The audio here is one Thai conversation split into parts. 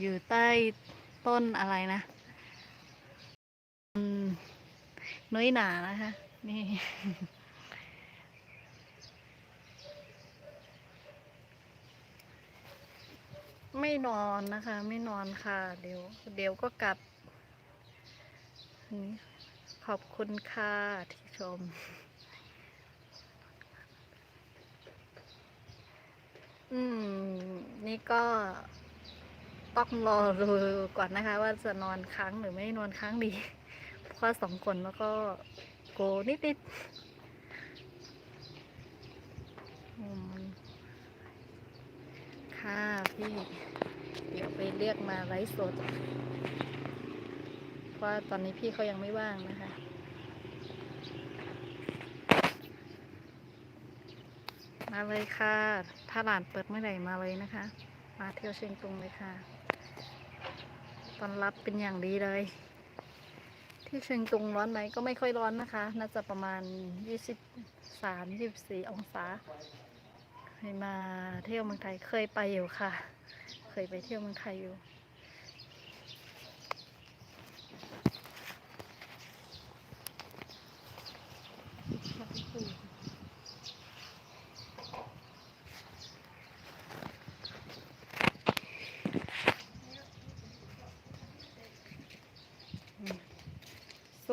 อยู่ใต้ต้นอะไรนะอืมน้อยหนานะคะ นี่ ไม่นอนนะคะ ไม่นอนค่ะ เดี๋ยว เดี๋ยวก็กลับนี่ขอบคุณค่ะที่ชม อืม นี่ก็ ต้องรอดูก่อนนะคะ ว่าจะนอนค้างหรือไม่นอนค้างดี เพราะสองคนแล้วก็โกนิดนิดๆค่ะพี่ เดี๋ยวไปเรียกมาไลฟ์สดเพราะตอนนี้พี่เขายังไม่ว่างนะคะมาเลยค่ะ ถ้าหลานเปิดเมื่อไหร่มาเลยนะคะ มาเที่ยวเชียงตุงเลยค่ะ ต้อนรับเป็นอย่างดีเลย ที่เชียงตุงร้อนไหมก็ไม่ค่อยร้อนนะคะ น่าจะประมาณ 23 24 องศาเคยมาเที่ยวเมืองไทยเคยไปอยู่ค่ะ เคยไปเที่ยวเมืองไทยอยู่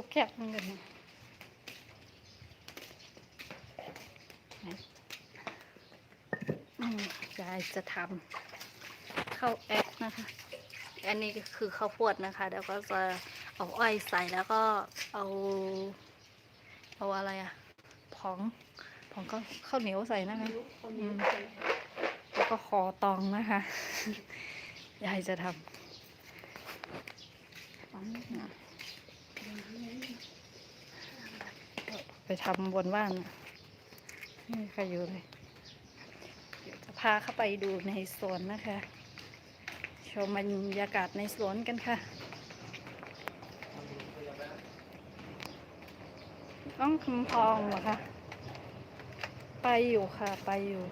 ซุปแคบมันกันนะไหนอืมยายจะทำข้าวแอกนะคะ อันนี้ก็คือข้าวโพดนะคะ แล้วก็จะเอาอ้อยใส่แล้วก็เอา เอาอะไรอะผองผองก็ข้าวเหนียวใส่นะคะอืมแล้วก็คอตองนะคะ ยายจะทำ ไปทำบนบ้านน่ะไม่มีใครอยู่เลยเดี๋ยวจะพาเข้าไปดูในสวนนะคะ ชมบรรยากาศในสวนกันค่ะ ต้องคำพองเหรอคะ ไปอยู่ค่ะ ไปอยู่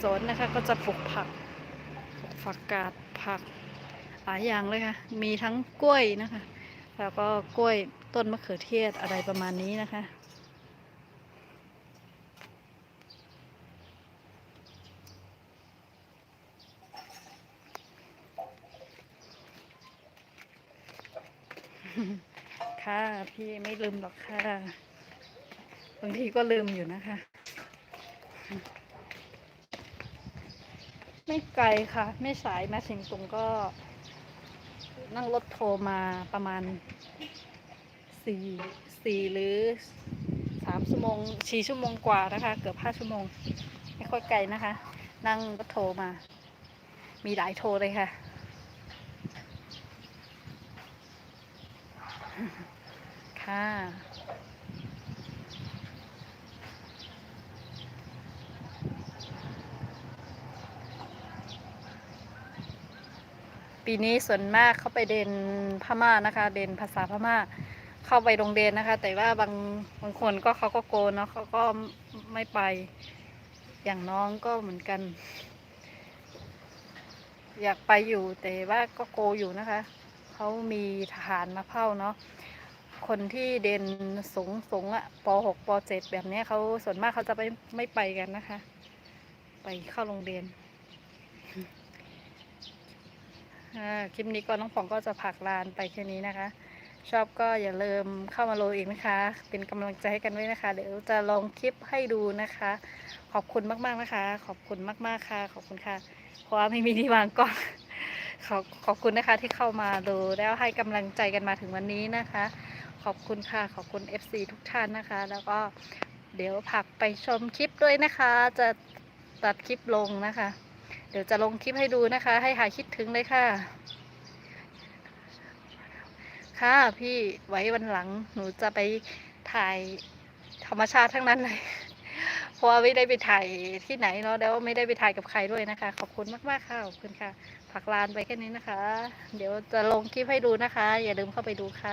สวนนะคะ ก็จะปลูกผักปลูกฝักกาดผักหลายอย่างเลยค่ะ มีทั้งกล้วยนะคะ แล้วก็กล้วยต้นมะเขือเทศอะไรประมาณนี้นะคะค่ะ พี่ไม่ลืมหรอกค่ะ บางทีก็ลืมอยู่นะคะ ไม่ไกลค่ะ ไม่สายมาเชียงตุงก็ นั่งรถโทรมาประมาณสี่สี่หรือสามชั่วโมงสี่ชั่วโมงกว่านะคะ เกือบห้าชั่วโมง ไม่ค่อยไกลนะคะ นั่งรถโทรมา มีหลายโทรเลยค่ะ ค่ะ ปีนี้ส่วนมากเข้าไปเดนพม่านะคะ เดนภาษาพม่า เข้าไปโรงเรียนนะคะ แต่ว่าบางบางคนก็เขาก็โกนเนาะเขาก็ไม่ไปอย่างน้องก็เหมือนกัน อยากไปอยู่แต่ว่าก็โกอยู่นะคะเขามีทหารมาเฝ้าเนาะคนที่เดนสูงสูงอะป .6 ป .7 แบบนี้เขาส่วนมากเขาจะไม่ไม่ไปกันนะคะ ไปเข้าโรงเรียน อ่า คลิปนี้ก็น้องผองก็จะผักลานไปแค่นี้นะคะ ชอบก็อย่าลืมเข้ามาโลอีกนะคะ เป็นกำลังใจให้กันไว้นะคะ เดี๋ยวจะลองคลิปให้ดูนะคะ ขอบคุณมากๆนะคะ ขอบคุณมากๆค่ะ ขอบคุณค่ะ เพราะว่าไม่มีที่วางกล้องขอบขอบคุณนะคะที่เข้ามาดูแล้วให้กำลังใจกันมาถึงวันนี้นะคะ ขอบคุณค่ะ ขอบคุณ FC ทุกท่านนะคะ แล้วก็เดี๋ยวผักไปชมคลิปด้วยนะคะ จะตัดคลิปลงนะคะ ดี๋ยวจะลงคลิปให้ดูนะคะ ให้หายคิดถึงเลยค่ะ ค่ะพี่ไว้วันหลังหนูจะไปถ่ายธรรมชาติทั้งนั้นเลยเพราะว่าไม่ได้ไปถ่ายที่ไหนเนาะแล้วไม่ได้ไปถ่ายกับใครด้วยนะคะ ขอบคุณมากๆค่ะขอบคุณค่ะผักลานไปแค่นี้นะคะ เดี๋ยวจะลงคลิปให้ดูนะคะ อย่าลืมเข้าไปดูค่ะ